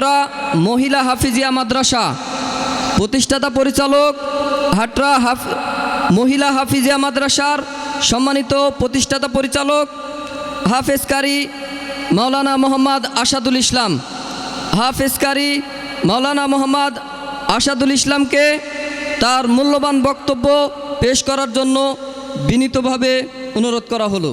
হাটরা মহিলা হাফিজিয়া মাদ্রাসা। প্রতিষ্ঠাতা পরিচালক হাটরা হাফ মহিলা হাফিজিয়া মাদ্রাসার সম্মানিত প্রতিষ্ঠাতা পরিচালক হাফেজ কারি মাওলানা মোহাম্মদ আসাদুল ইসলাম। হাফেজ কারি মাওলানা মোহাম্মদ আসাদুল ইসলামকে তার মূল্যবান বক্তব্য পেশ করার জন্য বিনীতভাবে অনুরোধ করা হলো।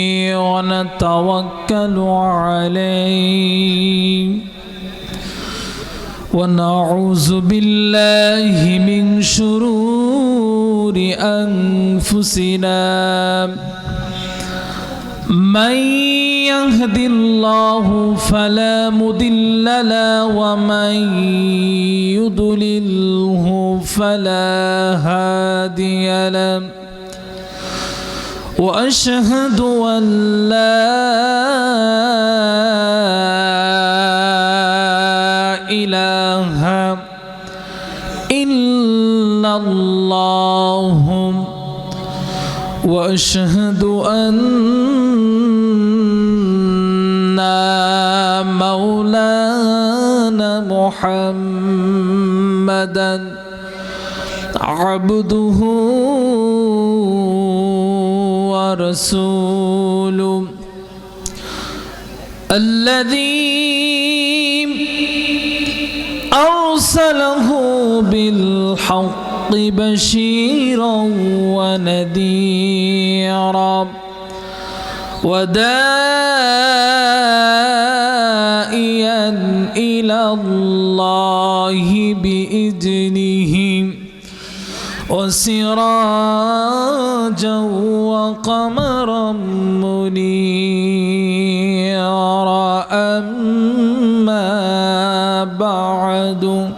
ونتوكل عليه. ونعوذ بالله من شرور أنفسنا. من يهد الله فلا مضل له ومن يضلله فلا هادي له. وأشهد أن لا إله إلا الله. وأشهد أن مولانا محمدا عبده ورسوله الذي أرسله بالحق بشيرا ونذيرا وداعيا إلى الله بإذنه وسراجا وقمرا منيرا. أما بعد.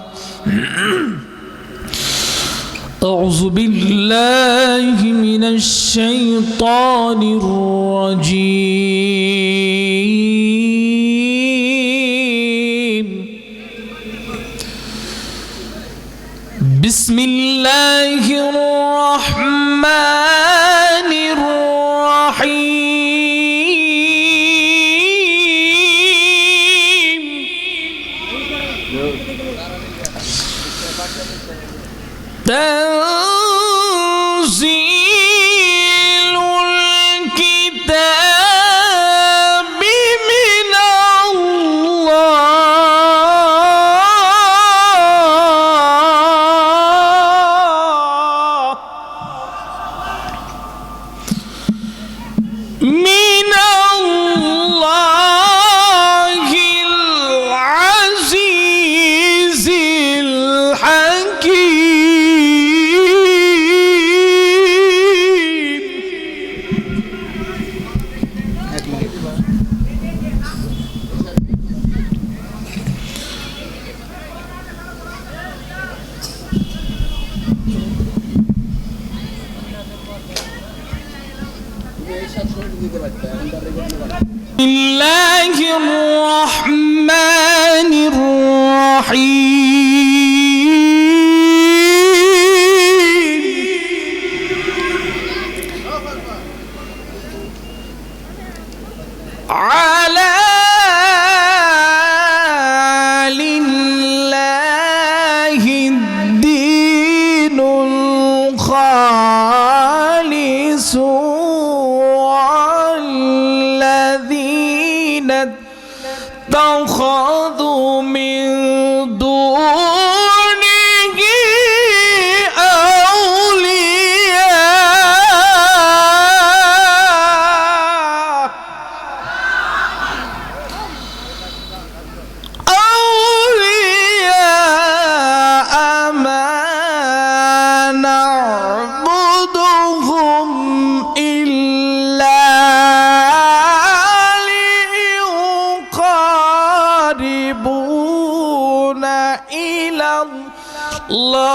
أعوذ بالله من الشيطان الرجيم. بسم الله الرحمن ما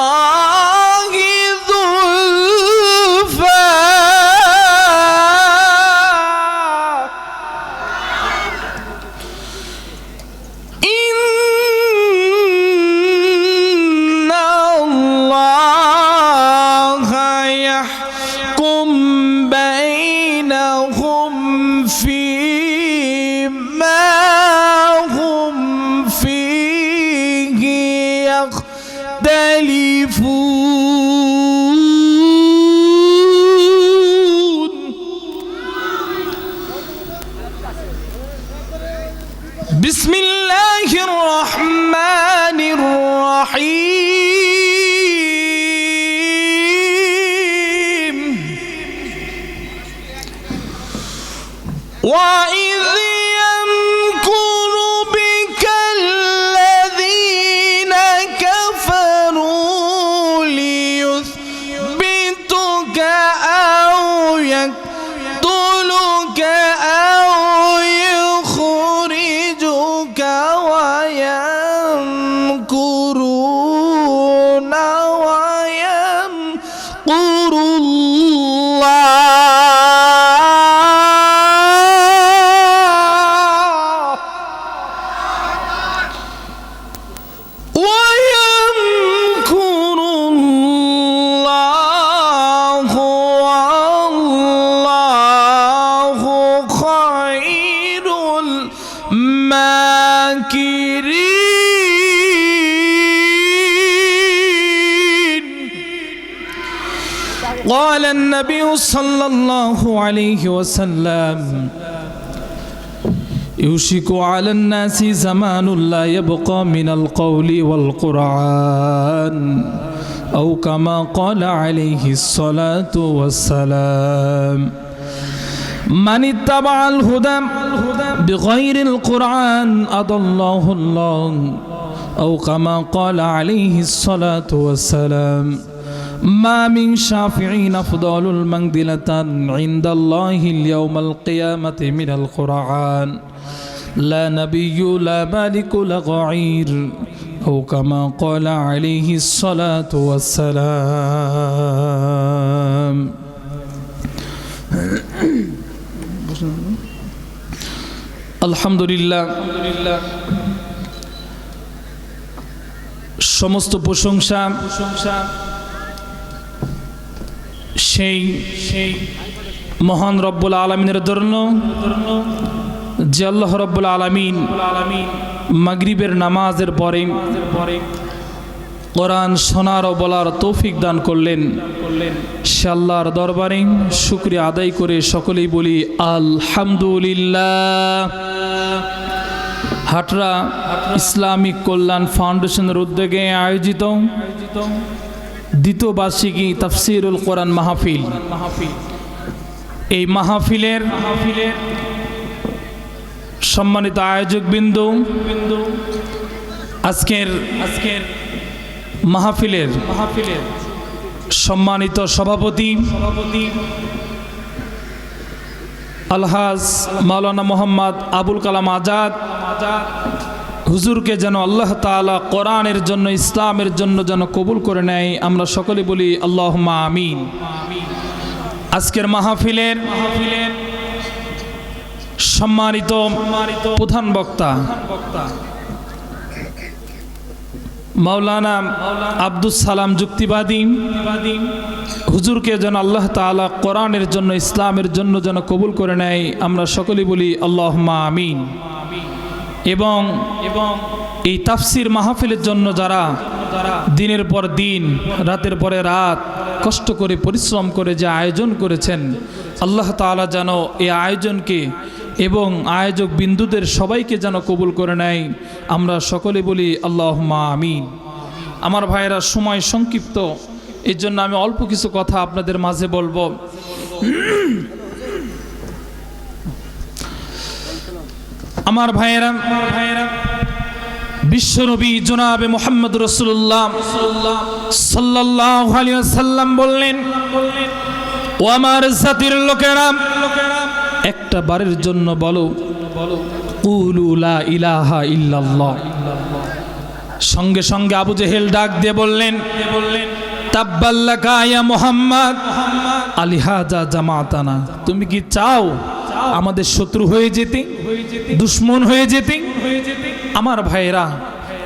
Allah وإذ قال النبي صلى الله عليه وسلم يوشك على الناس زمان لا يبقى من القول والقرآن أو كما قال عليه الصلاة والسلام. من اتبع الهدى بغير القرآن أضله الله أو كما قال عليه الصلاة والسلام. ما من شافعين أفضل المنزلة عند الله اليوم القيامة من القرآن لا نبي لا مالك لا غعير أو كما قال عليه الصلاة والسلام আলহামদুলিল্লাহ সমস্ত প্রশংসা প্রশংসা সেই সেই মহান রব্বুল আলমিনের জন্য, যে আল্লাহ রব্বুল আলমিন মাগরিবের নামাজের পরে কোরআন শোনার ও বলার তৌফিক দান করলেন। সে আল্লাহর দরবারে শুক্রিয়া আদায় করে সকলেই বলি, আলহামদুলিল্লাহ। হাটরা ইসলামিক কল্যাণ ফাউন্ডেশনের উদ্যোগে আয়োজিত দ্বিতীয় বার্ষিকী তাফসিরুল কোরআন মাহফিল। এই মাহফিলের সম্মানিত আয়োজক বিন্দু আজকের আজকের মাহফিলের মাহফিলের সম্মানিত সভাপতি সভাপতি আলহাজ মাওলানা মোহাম্মদ আবুল কালাম আজাদ হুজুরকে যেন আল্লাহ তাআলা কোরআনের জন্য, ইসলামের জন্য যেন কবুল করে নেয়, আমরা সকলে বলি আল্লাহ আমিন। আজকের মাহফিলের সম্মানিত প্রধান বক্তা মাওলানা আব্দুল সালাম যুক্তিবাদী। হুজুরকে যেন আল্লাহ তাআলা কোরআনের জন্য, ইসলামের জন্য যেন কবুল করে নেয়, আমরা সকলে বলি আল্লাহ আমিন। এবং এবং এই তাফসির মাহফিলের জন্য যারা দিনের পর দিন রাতের পরে রাত কষ্ট করে পরিশ্রম করে যে আয়োজন করেছেন আল্লাহ তাআলা যেন এই আয়োজনকে এবং আয়োজক বিন্দুদের সবাইকে যেন কবুল করে নেয়। আমরা সকলে বলি আল্লাহ মা আমিন। আমার ভাইয়েরা সময় সংক্ষিপ্ত। এর জন্য আমি অল্প কিছু কথা আপনাদের মাঝে বলব। আমার ভাইয়েরা ভাইয়েরা বিশ্বনবী জনাবে মোহাম্মদ রসুল্লাহ সাল্লাহ সাল্লাম বললেন, ও আমার জাতির লোকেরা, একটা বারের জন্য বলো ইলাহা ইল্লাল্লাহ। সঙ্গে সঙ্গে আবু জেহেল ডাক দিয়ে বললেন তাব্বাল্লাকা ইয়া মুহাম্মদ আলিহাজা জামাতানা। তুমি কি চাও আমাদের শত্রু হয়ে যেতে, দুশ্মন হয়ে যেতে। আমার ভাইয়েরা,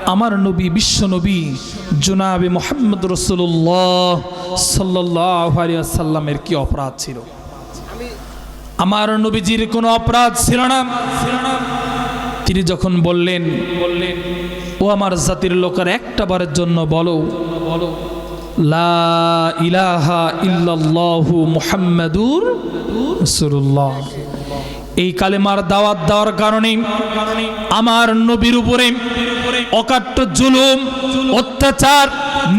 আমার নবী, বিশ্ব নবী, জুনাবে মোহাম্মদ রসুল্লাহ সাল্লাহ সাল্লামের কি অপরাধ ছিল? আমার নবীজির কোনো অপরাধ ছিল না। তিনি যখন বললেন বললেন ও আমার জাতির লোকের একটা বারের জন্য বলো বলো লা ইলাহা ইল্লাল্লাহু মুহাম্মাদুর এই কালেমার দাওয়াত দেওয়ার কারণে আমার নবীর উপরে অকাট্য জুলুম, অত্যাচার,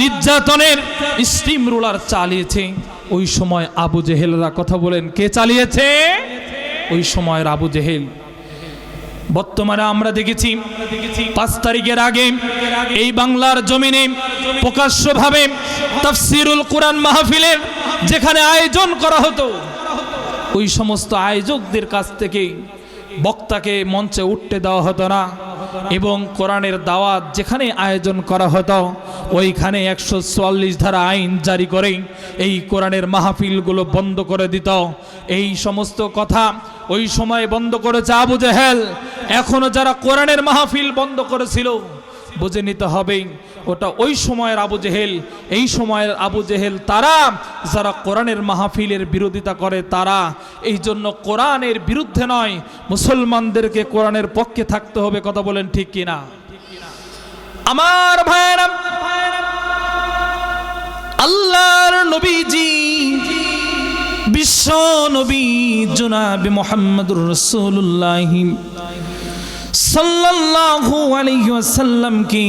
নির্যাতনের স্টিম রোলার চালিয়েছে। ওই সময় আবু জেহেলরা কথা বলেন, কে চালিয়েছে? ওই সময়ের আবু জেহেল। বর্তমানে আমরা দেখেছি, পাঁচ তারিখের আগে এই বাংলার জমিনে প্রকাশ্যভাবে তাফসিরুল কোরআন মাহফিলের যেখানে আয়োজন করা হতো ওই সমস্ত আয়োজকদের কাছ থেকে বক্তাকে মঞ্চে উঠতে দেওয়া হতো না এবং কোরআনের দাওয়াত যেখানে আয়োজন করা হতো, ওইখানে একশো চুয়াল্লিশ ধারা আইন জারি করে এই কোরআনের মাহফিলগুলো বন্ধ করে দিত। এই সমস্ত কথা ওই সময় বন্ধ করেছে আবু জেহেল। এখনও যারা কোরআনের মাহফিল বন্ধ করেছিল, বুঝে নিতে হবে ওটা ওই সময়ের আবু জেহেল, এই সময়ের আবু জেহেল তারা যারা কোরআনের মাহফিলের বিরোধিতা করে তারা, এই জন্য কোরআনের বিরুদ্ধে নয়, মুসলমানদেরকে কোরআনের পক্ষে থাকতে হবে, কথা বলেন ঠিক কিনা আমার ভাইয়েরা, আল্লাহর নবীজি, বিশ্ব নবী জনাবে মোহাম্মদুর রসুল্লাহ সাল্লাল্লাহু আলাইহি ওয়াসাল্লাম কি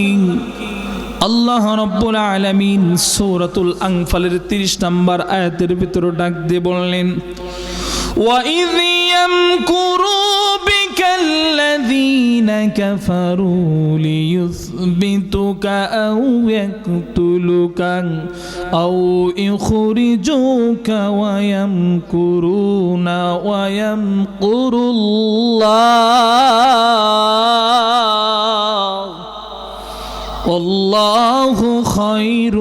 আল্লাহ রাব্বুল আলামিন সূরাতুল আনফালের 30 নম্বর আয়াতের ভিতরে ডাক দিয়ে বললেন وَإِذْ يَمْكُرُوا بِكَ الَّذِينَ كَفَرُوا لِيُثْبِتُكَ أَوْ يَقْتُلُكَ أَوْ يُخْرِجُوكَ وَيَمْكُرُونَ وَيَمْكُرُ اللَّهُ والله خير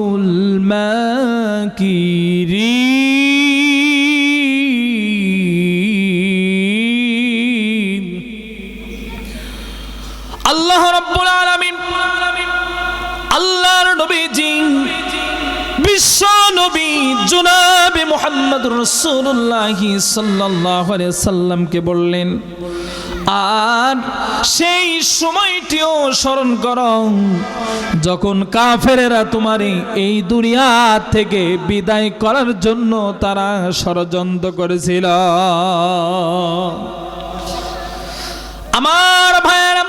الماكرين আল্লাহ রাব্বুল আলামিন আল্লাহর নবীজি বিশ্ব নবী জনাবে মুহাম্মদ রাসূলুল্লাহ সাল্লাল্লাহু আলাইহি সাল্লামকে বললেন আর সেই সময়টিও স্মরণ কর, যখন কাফেরেরা তোমার এই দুনিয়া থেকে বিদায় করার জন্য তারা ষড়যন্ত্র করেছিল। আমার ভাইয়েরা,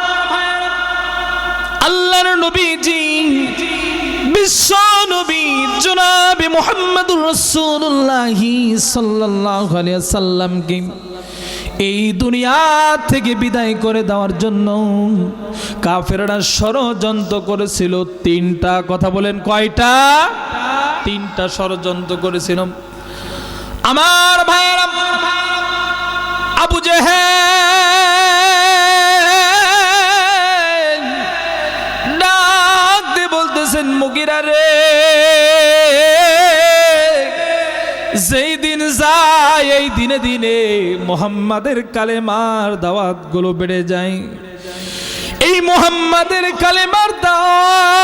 আল্লাহর নবীজি, বিশ্ব নবী জনাবি মোহাম্মদুর রাসূলুল্লাহ সাল্লাল্লাহু আলাইহি সাল্লামকে এই দুনিয়া থেকে বিদায় করে দেওয়ার জন্য কাফেররা ষড়যন্ত্র করেছিল। তিনটা কথা বলেন, কয়টা? তিনটা ষড়যন্ত্র করেছিল। আমার ভাইয়েরা, আবু জেহেল ডাক দিয়ে বলতেছেন মুগিরা রে এই দিনে দিনে মোহাম্মদের কালেমার দাওয়াতগুলো বেড়ে যায়। এই মোহাম্মদের কালেমার দাওয়াত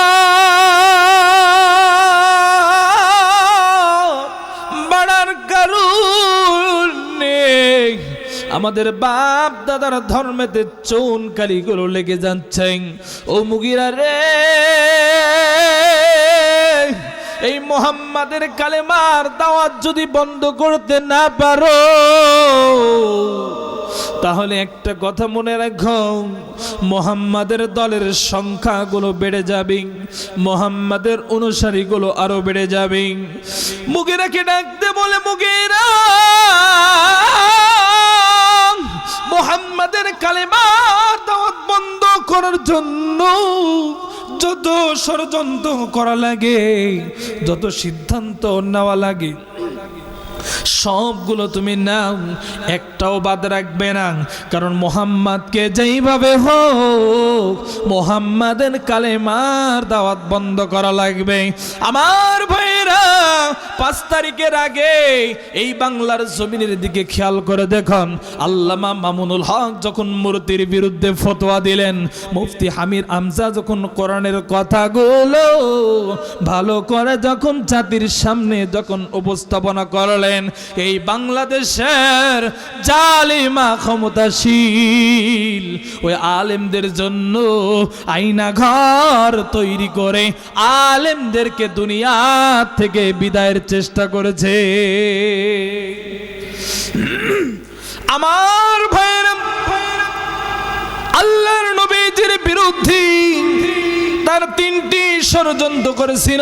আমাদের বাপ দাদার ধর্মেতে চৌন কালিগুলো লেগে যাচ্ছেন ও মুগিরা রে এই মোহাম্মদের কালেমার দাওয়াত যদি বন্ধ করতে না পারো, তাহলে একটা কথা মনে রাখো, মোহাম্মদের দলের সংখ্যাগুলো বেড়ে যাবে, মোহাম্মদের অনুসারীগুলো আরও বেড়ে যাবে। মুগেরাকে ডাকতে বলে, মুগেরা, মোহাম্মদের কালেমার দাওয়াত বন্ধ করার জন্য যত ষড়যন্ত্র করা লাগে যত সিদ্ধান্ত নেওয়া লাগে সবগুলো তুমি নাও, একটাও বাদ রাখবে না। কারণ মোহাম্মদকে যেইভাবে হোক, মোহাম্মদের কালেমার দাওয়াত বন্ধ করা লাগবে। আমার ভাইরা পাঁচ তারিখের আগে এই বাংলার জমিনের দিকে খেয়াল করে দেখুন। আল্লামা মামুনুল হক যখন মূর্তির বিরুদ্ধে ফতোয়া দিলেন, মুফতি হামিদ আমজা যখন কোরআনের কথাগুলো ভালো করে যখন জাতির সামনে যখন উপস্থাপনা করলেন এই বাংলাদেশের জালিমা ক্ষমতাশীল। ওই আলেমদের জন্য আইনা ঘর তৈরি করে আলেমদেরকে দুনিয়া থেকে বিদায়ের চেষ্টা করেছে। আমার ভাইয়ের, আল্লাহর নবীজির বিরুদ্ধে তার তিনটি ষড়যন্ত্র করেছিল।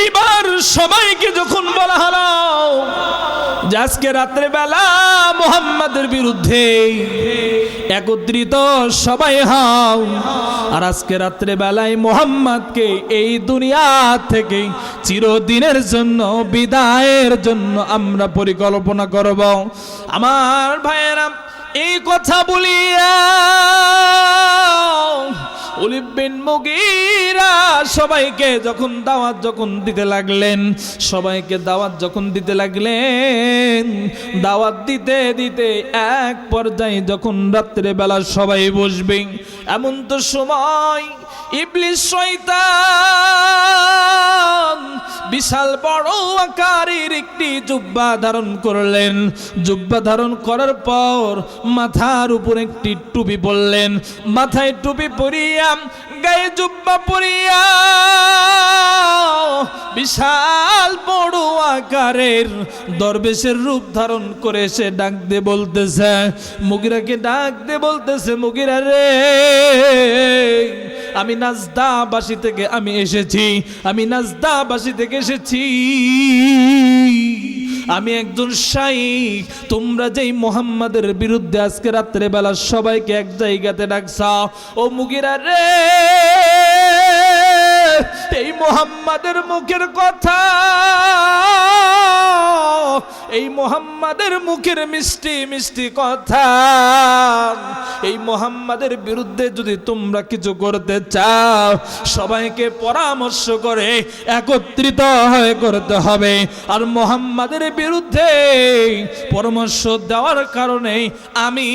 এইবার সবাইকে যখন বলা হলো যে আজকে রাত্রে বেলা মোহাম্মদের বিরুদ্ধে একত্রিত সবাই হও, আর আজকে রাত্রে বেলায় মোহাম্মদকে এই দুনিয়া থেকে চিরদিনের জন্য, বিদায়ের জন্য আমরা পরিকল্পনা করব। আমার ভাইয়েরা, এই কথা বলিয়া অলিভ বিন মুগীরা সবাইকে যখন দাওয়াত যখন দিতে লাগলেন, সবাইকে দাওয়াত যখন দিতে লাগলেন, দাওয়াত দিতে দিতে এক পর্যায়ে যখন রাত্রে বেলা সবাই বসবে, এমন তো সময় ইবলিস শয়তান বিশাল বড় আকারের একটি জুব্বা ধারণ করলেন। জুব্বা ধারণ করার পর মাথার উপর একটি টুপি পরলেন। মাথায় টুপি পরিয়া ചെയ്യാം গায়ে জুব্বা পরিয়া বিশাল বড় আকারের দরবেশের রূপ ধারণ করে সে ডাক দিয়ে বলতেছে, মুগিরাকে ডাক দিয়ে বলতেছে, মুগিরা রে, আমি নাজদাবাসী থেকে আমি এসেছি, আমি নাজদাবাসী থেকে এসেছি। আমি একজন শাইখ, তোমরা যেই মোহাম্মদের বিরুদ্ধে আজকে রাত্রে বেলা সবাইকে এক জায়গাতে ডাকছা, ও মুগিরা রে এই মোহাম্মদের মুখের কথা এই মোহাম্মদের মুখের মিষ্টি মিষ্টি কথা। এই মোহাম্মদের বিরুদ্ধে যদি তোমরা কিছু করতে চাও, সবাইকে পরামর্শ করে একত্রিত হয়ে করতে হবে। আর মোহাম্মদের বিরুদ্ধে পরামর্শ দেওয়ার কারণে আমি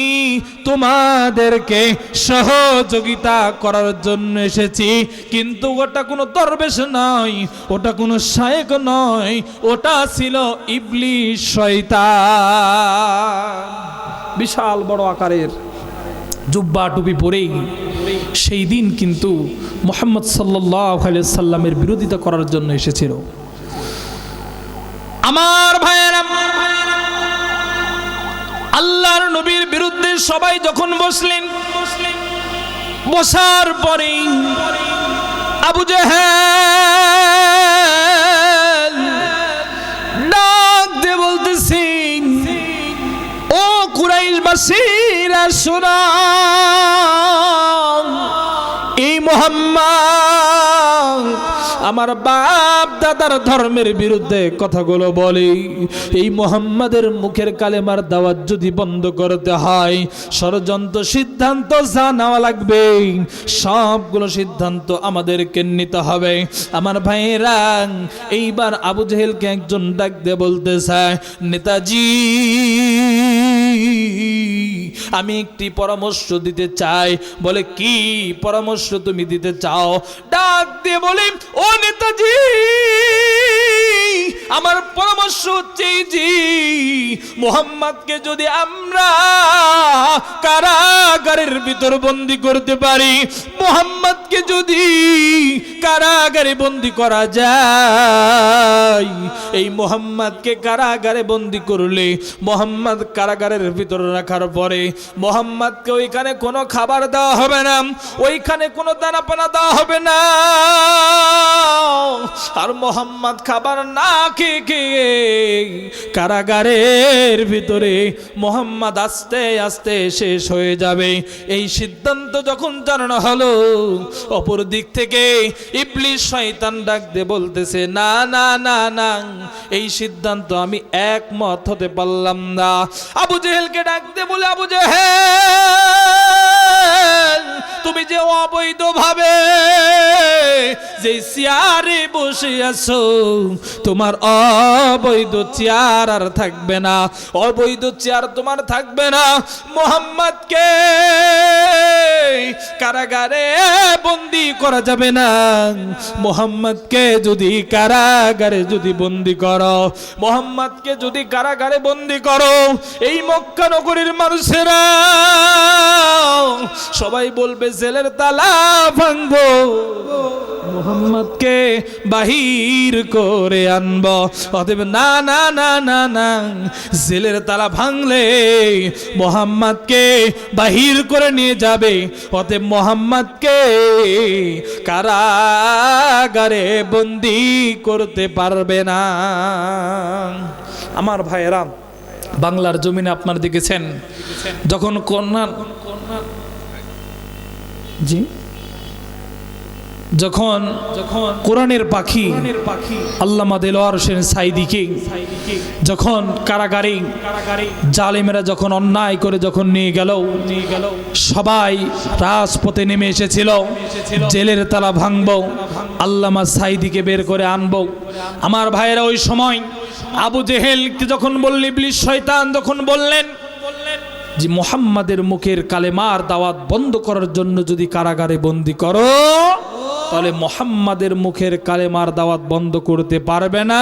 তোমাদেরকে সহযোগিতা করার জন্য এসেছি। কিন্তু ওটা কোনো দরবেশ নয়, ওটা কোনো শায়েক নয়, ওটা ছিল ইবলিশ শয়তান। বিশাল বড় আকারের জুব্বা টুপি পরেই সেই দিন কিন্তু মোহাম্মদ সাল্লাহ সাল্লামের বিরোধিতা করার জন্য এসেছিল। আমার ভাইয়েরা, আল্লাহর নবীর বিরুদ্ধে সবাই যখন বসলেন, বসার পরেই আবু জাহেল কুরাইশবাসীরা শোনা এই মোহাম্মদ আমার বাপ দাদার ধর্মের বিরুদ্ধে কথাগুলো বলে। এই মোহাম্মদের মুখের কালেমার দাওয়াত যদি বন্ধ করতে হয়, ষড়যন্ত্র সিদ্ধান্ত যা নেওয়া লাগবে, সবগুলো সিদ্ধান্ত আমাদেরকে নিতে হবে। আমার ভাইয়েরা, এইবার আবু জেহেলকে একজন ডাক দিয়ে বলতে চায় নেতাজি, আমি একটি পরামর্শ দিতে চাই। বলে, কি পরামর্শ তুমি দিতে চাও? ডাক দিয়ে বলে, ও নেতাজি আমার পরামর্শ হচ্ছে জি মোহাম্মদকে যদি আমরা কারাগারের ভিতর বন্দি করতে পারি মোহাম্মদ মোহাম্মদকে যদি কারাগারে বন্দি করা যায়, এই মোহাম্মদকে কারাগারে বন্দি করলে, মোহাম্মদ কারাগারের ভিতরে রাখার পরে মোহাম্মদকে ওইখানে কোনো খাবার দেওয়া হবে না, ওইখানে কোনো দানা পানা দেওয়া হবে না। আর মোহাম্মদ খাবার না খেয়ে খেয়ে কারাগারের ভিতরে মোহাম্মদ আস্তে আস্তে শেষ হয়ে যাবে। এই সিদ্ধান্ত যখন জানানো হলো অপর দিক থেকে ইবলিশ শয়তান ডাকতে বলতেছে, না না না না, এই সিদ্ধান্ত আমি একমত হতে পারলাম না। আবু জেহেলকে ডাকতে বলে, আবু জেহেল, তুমি যে অবৈধ ভাবে যে চেয়ারে বসে আছো, তোমার অবৈধ চেয়ার আর থাকবে না। অবৈধ চেয়ার তোমার থাকবে না। মোহাম্মদকে কারাগারে বন্দি করা যাবে না। মোহাম্মদকে যদি কারাগারে যদি বন্দি করো, মোহাম্মদকে যদি কারাগারে বন্দি করো, এই মক্কা নগরীর মানুষেরা সবাই বলবে, জেলের তালা ভাঙবো। মোহাম্মদকে বাহির করে আনব। অতএব না না না না না, জেলের তালা ভাঙলে মোহাম্মদকে বাহির করে নিয়ে যাবে। অতএব মোহাম্মদকে কারাগারে বন্দি করতে পারবে না। আমার ভাইয়েরা, বাংলার জমিনে আপনার দেখেছেন, যখন কন্যা জি? যখন যখন কোরআনের পাখি আল্লামা দেলোয়ার হোসেন সাইদিকে যখন কারাগারে জালেমেরা যখন অন্যায় করে যখন নিয়ে গেল, সবাই রাজপথে নেমে এসেছিল, জেলের তালা ভাঙব, আল্লামা সাইদিকে বের করে আনব। আমার ভাইয়েরা, ওই সময় আবু জেহেলকে যখন বললি ইবলিশ শয়তান যখন বললেন যে মোহাম্মদের মুখের কালেমার দাওয়াত বন্ধ করার জন্য যদি কারাগারে বন্দি করো তাহলে মোহাম্মদের মুখের কালেমার দাওয়াত বন্ধ করতে পারবে না।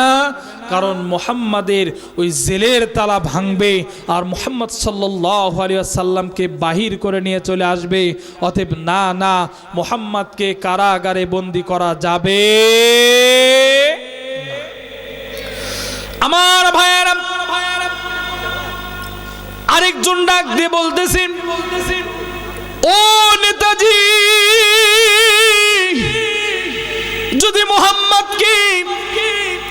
কারণ মোহাম্মদের ওই জেলের তালা ভাঙবে আর মোহাম্মদ সাল্লাহ সাল্লামকে বাহির করে নিয়ে চলে আসবে। অতএব না না, মোহাম্মদকে কারাগারে বন্দি করা যাবে। আমার ভাইয়ারা, আরেকজন ডাক দিয়ে বলতেছেন, ও নেতাজি! মোহাম্মদকে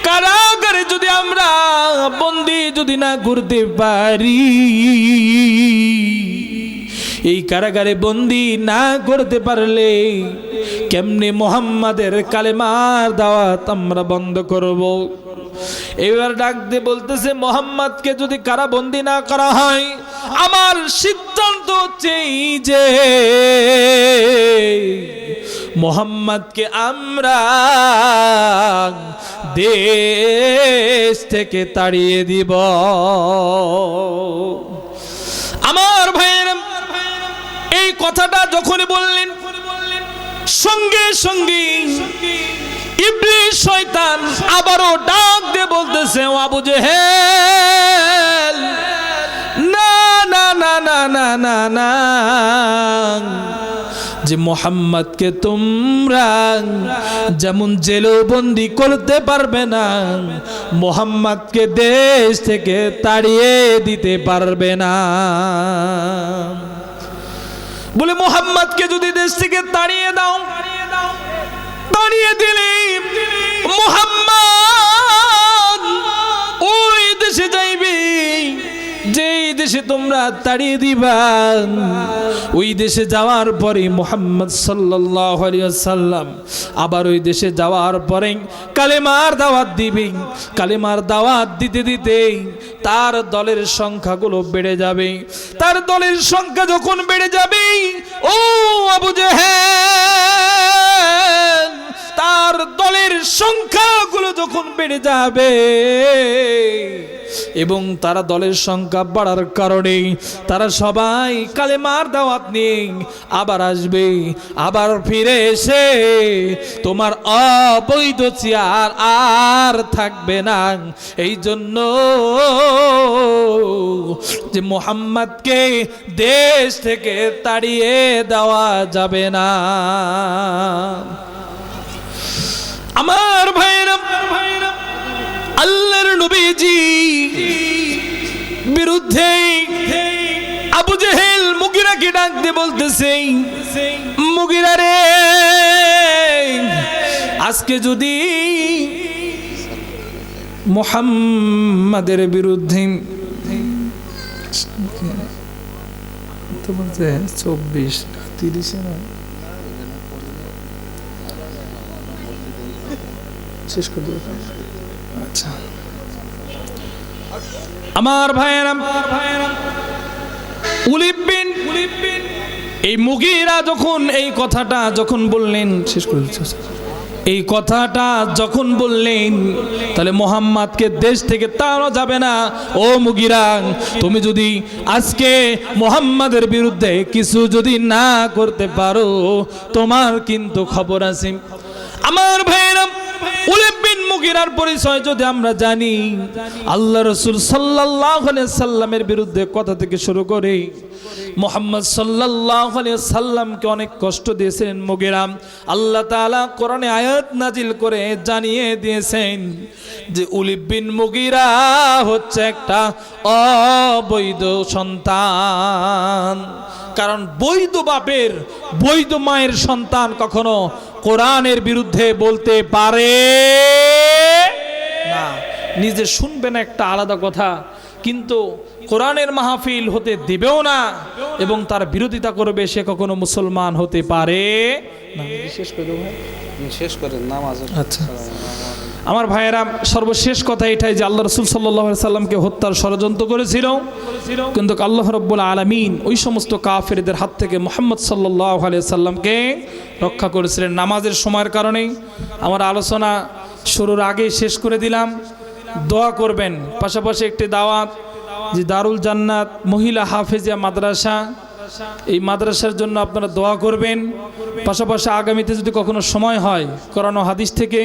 কারাগারে যদি আমরা বন্দি যদি না ঘুরতে পারি, এই কারাগারে বন্দি না করতে পারলে কেমনে মোহাম্মদের কালেমার দাওয়াত আমরা বন্ধ করব? এবার ডাক দিয়ে বলতেছে, মোহাম্মদকে যদি কারাবন্দি না করা হয়, আমার সিদ্ধান্ত হচ্ছে এই যে মোহাম্মদকে আমরা দেশ থেকে তাড়িয়ে দিব। আমার ভাইয়ের, এই কথাটা যখন বললেন, সঙ্গে সঙ্গে ইবলিশ শয়তান আবারও ডাক দিয়ে বলতেছে আবু জেহেল, না না না না না না না। মোহাম্মদকে তোমরা যেমন জেলেও বন্দি করতে পারবে না, মোহাম্মদকে দেশ থেকে তাড়িয়ে দিতে পারবে না। বলে, মোহাম্মদকে যদি দেশ থেকে তাড়িয়ে দাও, তাড়িয়ে দিলে মোহাম্মদ তোমরা তাড়িয়ে দিবা। ওই দেশে যাওয়ার পরে মোহাম্মদ সাল্লাহ সাল্লাম আবার ওই দেশে যাওয়ার পরে কালেমার দাওয়াত দিবে। কালেমার দাওয়াত দিতে দিতে তার দলের সংখ্যাগুলো বেড়ে যাবে। তার দলের সংখ্যা যখন বেড়ে যাবে, ও আবু জেহেল! তার দলের সংখ্যাগুলো যখন বেড়ে যাবে, এবং তারা দলের সংখ্যা বাড়ার কারণে তারা সবাই কালেমার দাওয়াত নিয়ে আবার আসবে, আবার ফিরে এসে তোমার অবৈধ চেয়ার আর থাকবে না। এই জন্য যে মোহাম্মদকে দেশ থেকে তাড়িয়ে দেওয়া যাবে না। আমার ভাইরা আল্লাহর নবীজি বিরুদ্ধে আবু জেহেল মুগিরাকে দিয়ে বলতেছে মুগিরা রে আজকে যদি মোহাম্মদের বিরুদ্ধে চব্বিশ তিরিশে না? শেষ করে দেবো আচ্ছা। আমার ভাইয়েরা উলিবিন উলিবিন এই মুগিরা যখন এই কথাটা যখন বললেন শেষ করে দিচ্ছি, আচ্ছা। এই কথাটা যখন বললেন তাহলে মোহাম্মদকে দেশ থেকে তাড়ানো যাবে না। ও মুগিরা তুমি যদি আজকে মোহাম্মদের বিরুদ্ধে কিছু যদি না করতে পারো তোমার কিন্তু খবর আছে। আমার ভাইয়েরা উলিব বিন মুগিরার পরিচয় যদি আমরা জানি, আল্লাহ রসুল সাল্লাহ সাল্লামের বিরুদ্ধে কথা থেকে শুরু করে মোহাম্মদ সাল্লাহ সাল্লামকে অনেক কষ্ট দিয়েছিলেন মুগিরাম। আল্লাহ তাআলা কোরআনে আয়াত নাজিল করে জানিয়ে দিয়েছেন যে উলিব বিন মুগিরা হচ্ছে একটা অবৈধ সন্তান। কারণ বৈধ বাপের, বৈধ মায়ের সন্তান কখনো কোরআনের বিরুদ্ধে বলতে পারে না। নিজে শুনবেন একটা আলাদা কথা। কিন্তু কোরআনের মাহফিল হতে দেবেও না এবং তার বিরোধিতা করবে সে কখনো মুসলমান হতে পারে শেষ করে শেষ করেন নামাজ আচ্ছা। আমার ভাইয়েরা সর্বশেষ কথা এটাই যে আল্লাহ রসুল সাল্লাহ সাল্লামকে হত্যার ষড়যন্ত্র করেছিল। কিন্তু আল্লাহ রব্বুল আলমিন ওই সমস্ত কাফেরদের হাত থেকে মোহাম্মদ সাল্লাহ সাল্লামকে রক্ষা করেছিলেন নামাজের সময়ের কারণে আমার আলোচনা শুরুর আগে শেষ করে দিলাম। দোয়া করবেন। পাশাপাশি একটি দাওয়াত যে দারুল জান্নাত মহিলা হাফেজিয়া মাদ্রাসা, এই মাদ্রাসার জন্য আপনারা দোয়া করবেন। পাশাপাশি আগামীতে যদি কখনো সময় হয় করানো হাদিস থেকে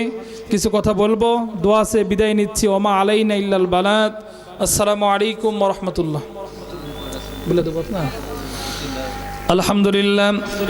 কিছু কথা বলব। দোয়া সে বিদায় নিচ্ছি। ওমা আলাইনা ইল্লাল বালাত। আসসালামু আলাইকুম রহমতুল্লাহ। বলে দেবো না আলহামদুলিল্লাহ।